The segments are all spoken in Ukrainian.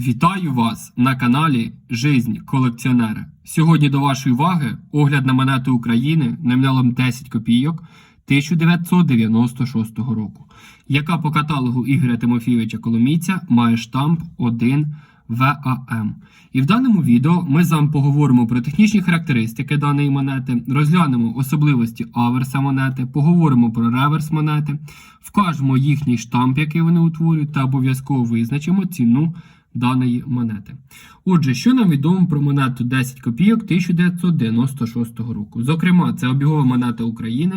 Вітаю вас на каналі Жизнь колекціонера. Сьогодні до вашої уваги огляд на монету України номіналом 10 копійок 1996 року, яка по каталогу Ігоря Тимофійовича Коломійця має штамп 1 ВАМ. І в даному відео ми з вами поговоримо про технічні характеристики даної монети, розглянемо особливості аверса монети, поговоримо про реверс монети, вкажемо їхній штамп, який вони утворюють, та обов'язково визначимо ціну даної монети. Отже, що нам відомо про монету 10 копійок 1996 року? Зокрема, це обігова монета України,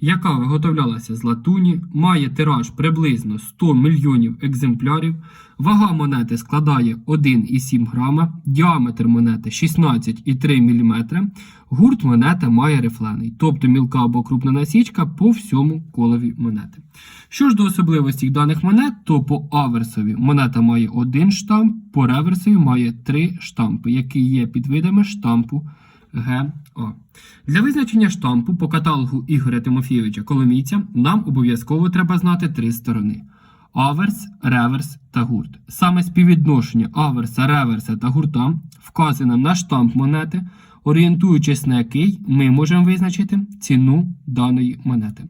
яка виготовлялася з латуні, має тираж приблизно 100 мільйонів екземплярів. Вага монети складає 1,7 грама, діаметр монети 16,3 мм. Гурт монети має рифлений, тобто мілка або крупна насічка по всьому колові монети. Що ж до особливостей даних монет, то по аверсові монета має один штамп, по реверсові має три штампи, які є підвидами штампу ГА. Для визначення штампу по каталогу Ігоря Тимофійовича Коломійця нам обов'язково треба знати три сторони. Аверс, реверс та гурт. Саме співвідношення аверса, реверса та гурта вказане на штамп монети, орієнтуючись на який ми можемо визначити ціну даної монети.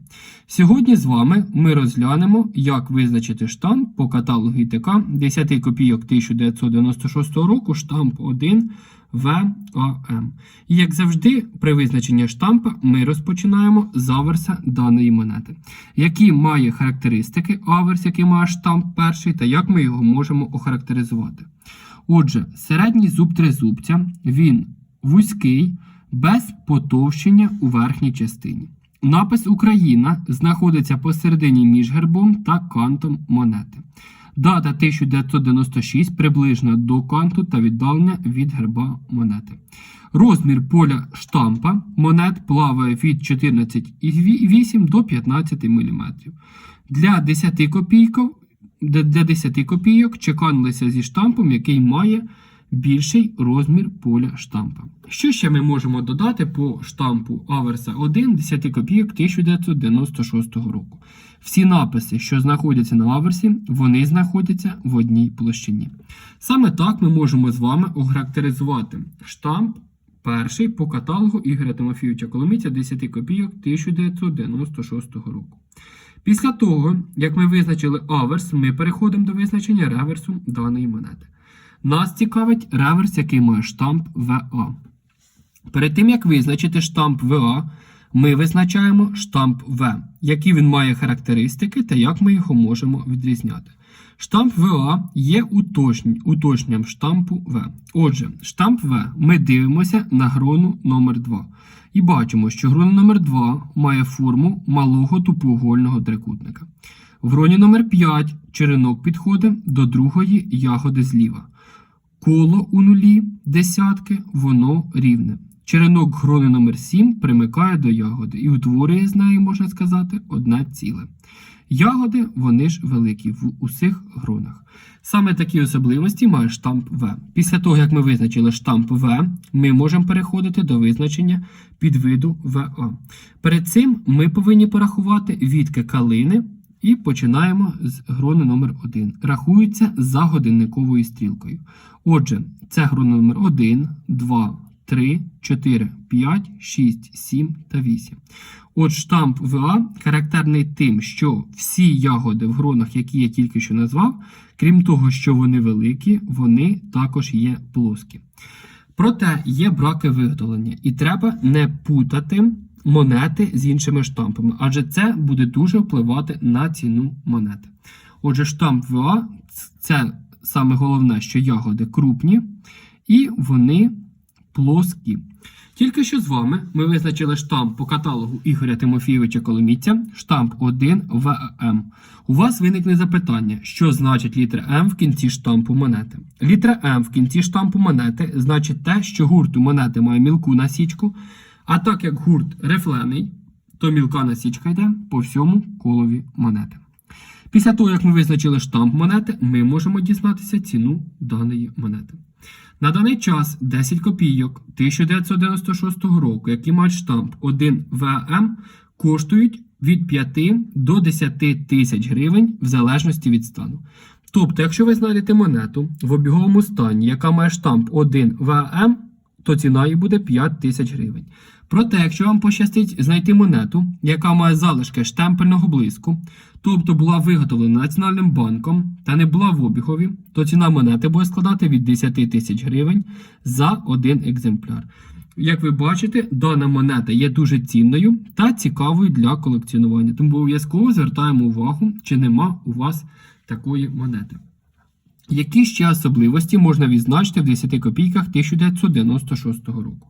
Сьогодні з вами ми розглянемо, як визначити штамп по каталогу ІТК 10 копійок 1996 року, штамп 1 ВАМ. І як завжди, при визначенні штампа ми розпочинаємо з аверса даної монети, які має характеристики аверс, який має штамп перший, та як ми його можемо охарактеризувати. Отже, середній зуб тризубця, він вузький, без потовщення у верхній частині. Напис Україна знаходиться посередині між гербом та кантом монети. Дата 1996 приближена до канту та віддалення від герба монети. Розмір поля штампа монет плаває від 14,8 до 15 мм. Для 10 копійок, для 10 копійок чеканилися зі штампом, який має більший розмір поля штампа. Що ще ми можемо додати по штампу Аверса 1 10 копійок 1996 року? Всі написи, що знаходяться на аверсі, вони знаходяться в одній площині. Саме так ми можемо з вами охарактеризувати штамп перший по каталогу Ігоря Тимофійовича Коломійця 10 копійок 1996 року. Після того, як ми визначили аверс, ми переходимо до визначення реверсу даної монети. Нас цікавить реверс, який має штамп ВА. Перед тим, як визначити штамп ВА, ми визначаємо штамп В, які він має характеристики та як ми його можемо відрізняти. Штамп ВА є уточненням штампу В. Отже, штамп В ми дивимося на грону номер 2 і бачимо, що грона номер 2 має форму малого тупоугольного трикутника. В гроні номер 5 черенок підходить до другої ягоди зліва. Коло у нулі десятки, воно рівне. Черенок грони номер 7 примикає до ягоди і утворює з неї, можна сказати, одне ціле. Ягоди, вони ж великі в усіх гронах. Саме такі особливості має штамп В. Після того, як ми визначили штамп В, ми можемо переходити до визначення підвиду ВА. Перед цим ми повинні порахувати відки калини і починаємо з грони номер 1 Рахується за годинниковою стрілкою. Отже, це грона номер 1, 2, 3, 4, 5, 6, 7 та 8. От штамп ВА характерний тим, що всі ягоди в гронах, які я тільки що назвав, крім того, що вони великі, вони також є плоскі. Проте є браки виготовлення, і треба не путати монети з іншими штампами, адже це буде дуже впливати на ціну монети. Отже, штамп ВА це саме головне, що ягоди крупні і вони плоскі. Тільки що з вами ми визначили штамп по каталогу Ігоря Тимофійовича Коломійця, штамп 1 ВАМ. У вас виникне запитання, що значить літера М в кінці штампу монети. Літера М в кінці штампу монети значить те, що гурт у монети має мілку насічку, а так як гурт рифлений, то мілка насічка йде по всьому колові монети. Після того, як ми визначили штамп монети, ми можемо дізнатися ціну даної монети. На даний час 10 копійок 1996 року, які мають штамп 1 ВМ, коштують від 5 до 10 тисяч гривень в залежності від стану. Тобто, якщо ви знайдете монету в обіговому стані, яка має штамп 1 ВМ, то ціна її буде 5 тисяч гривень. Проте, якщо вам пощастить знайти монету, яка має залишки штемпельного блиску, тобто була виготовлена Національним банком та не була в обігові, то ціна монети буде складати від 10 тисяч гривень за один екземпляр. Як ви бачите, дана монета є дуже цінною та цікавою для колекціонування. Тому обов'язково звертаємо увагу, чи нема у вас такої монети. Які ще особливості можна відзначити в 10 копійках 1996 року?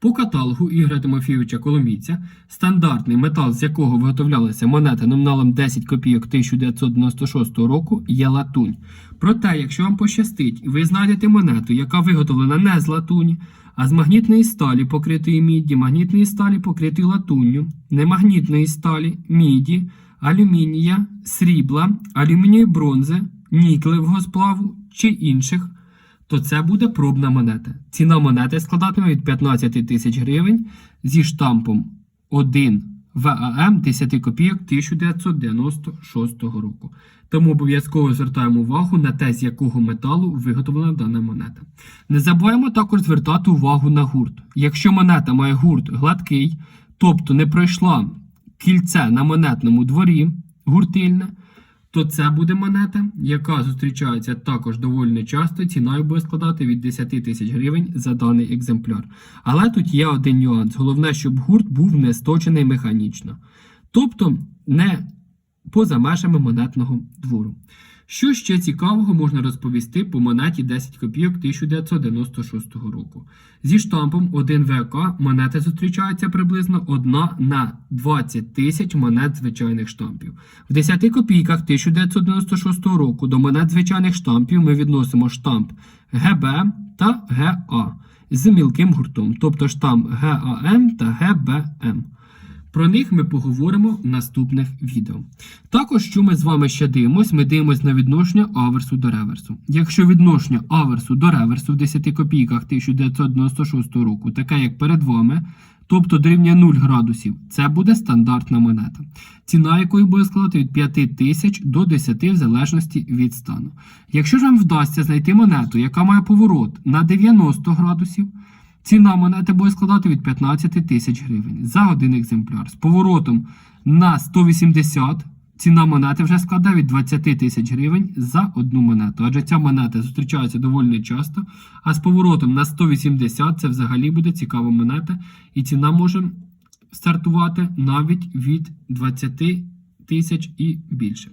По каталогу Ігоря Тимофійовича Коломійця, стандартний метал, з якого виготовлялися монети номіналом 10 копійок 1996 року, є латунь. Проте, якщо вам пощастить, ви знайдете монету, яка виготовлена не з латуні, а з магнітної сталі, покритої мідді, магнітної сталі, покритої латунню, немагнітної сталі, міді, алюмінія, срібла, алюмінієвої бронзи, нікелевого сплаву чи інших, то це буде пробна монета. Ціна монети складатиме від 15 тисяч гривень зі штампом 1 ВАМ 10 копійок 1996 року. Тому обов'язково звертаємо увагу на те, з якого металу виготовлена дана монета. Не забуваємо також звертати увагу на гурт. Якщо монета має гурт гладкий, тобто не пройшла кільце на монетному дворі гуртильне, то це буде монета, яка зустрічається також доволі часто. Ціною буде складати від 10 тисяч гривень за даний екземпляр. Але тут є один нюанс. Головне, щоб гурт був не сточений механічно. Тобто не поза межами монетного двору. Що ще цікавого можна розповісти по монеті 10 копійок 1996 року? Зі штампом 1 ВК монети зустрічаються приблизно 1 на 20 тисяч монет звичайних штампів. В 10 копійках 1996 року до монет звичайних штампів ми відносимо штамп ГБ та ГА з мілким гуртом, тобто штамп ГАМ та ГБМ. Про них ми поговоримо в наступних відео. Також, що ми з вами ще дивимося, ми дивимося на відношення аверсу до реверсу. Якщо відношення аверсу до реверсу в 10 копійках 1996 року, таке як перед вами, тобто дорівнює 0 градусів, це буде стандартна монета, ціна якої буде складати від 5 тисяч до 10 в залежності від стану. Якщо ж вам вдасться знайти монету, яка має поворот на 90 градусів, Ціна монети буде складати від 15 тисяч гривень за один екземпляр. З поворотом на 180 ціна монети вже складає від 20 тисяч гривень за одну монету. Адже ця монета зустрічається доволі часто. А з поворотом на 180 це взагалі буде цікава монета. І ціна може стартувати навіть від 20 тисяч і більше.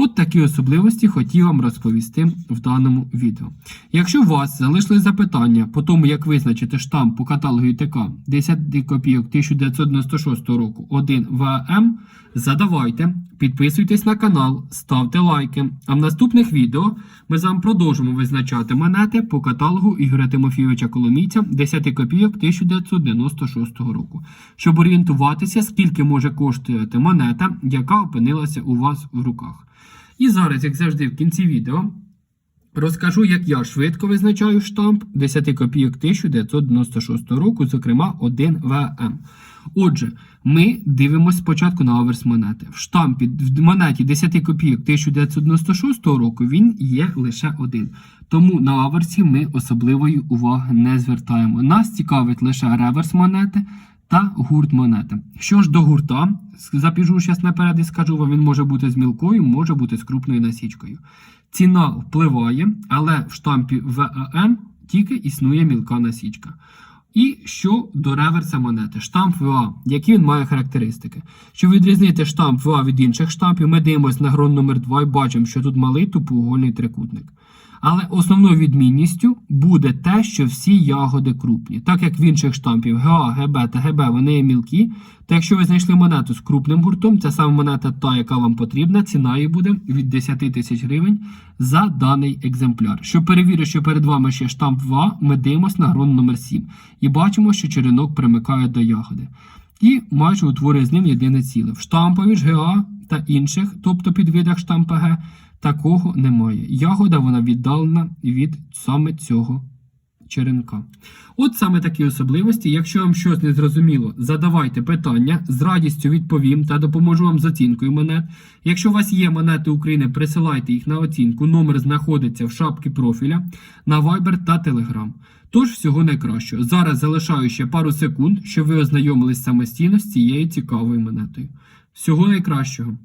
От такі особливості хотів вам розповісти в даному відео. Якщо у вас залишились запитання по тому, як визначити штамп по каталогу ІТК 10 копійок 1996 року 1 ВАМ, задавайте, підписуйтесь на канал, ставте лайки. А в наступних відео ми з вами продовжимо визначати монети по каталогу Ігоря Тимофійовича Коломійця 10 копійок 1996 року, щоб орієнтуватися, скільки може коштувати монета, яка опинилася у вас в руках. І зараз, як завжди, в кінці відео розкажу, як я швидко визначаю штамп 10 копійок 1996 року, зокрема 1 ВМ. Отже, ми дивимося спочатку на аверс монети. В штампі в монеті 10 копійок 1996 року він є лише один. Тому на аверсі ми особливої уваги не звертаємо. Нас цікавить лише реверс монети та гурт монети. Що ж до гурта, запіжу зараз наперед і скажу вам, він може бути з мілкою, може бути з крупною насічкою. Ціна впливає, але в штампі ВАМ тільки існує мілка насічка. І що до реверса монети, штамп ВА, які він має характеристики. Щоб відрізнити штамп ВА від інших штампів, ми дивимося на грон номер 2 і бачимо, що тут малий тупоугольний трикутник. Але основною відмінністю буде те, що всі ягоди крупні. Так як в інших штампів ГА, ГБ та ГБ вони є мілкі, то якщо ви знайшли монету з крупним гуртом, це саме монета та, яка вам потрібна, ціна її буде від 10 тисяч гривень за даний екземпляр. Щоб перевірити, що перед вами ще штамп ВА, ми дивимося на грон номер 7 і бачимо, що черенок примикає до ягоди. І майже утворює з ним єдине ціле. В штампові ж ГА та інших, тобто підвидах штампа Г, такого немає. Ягода вона віддалена від саме цього черенка. От саме такі особливості. Якщо вам щось не зрозуміло, задавайте питання, з радістю відповім та допоможу вам з оцінкою монет. Якщо у вас є монети України, присилайте їх на оцінку. Номер знаходиться в шапці профіля на Viber та Telegram. Тож всього найкращого. Зараз залишаю ще пару секунд, щоб ви ознайомились самостійно з цією цікавою монетою. Всього найкращого!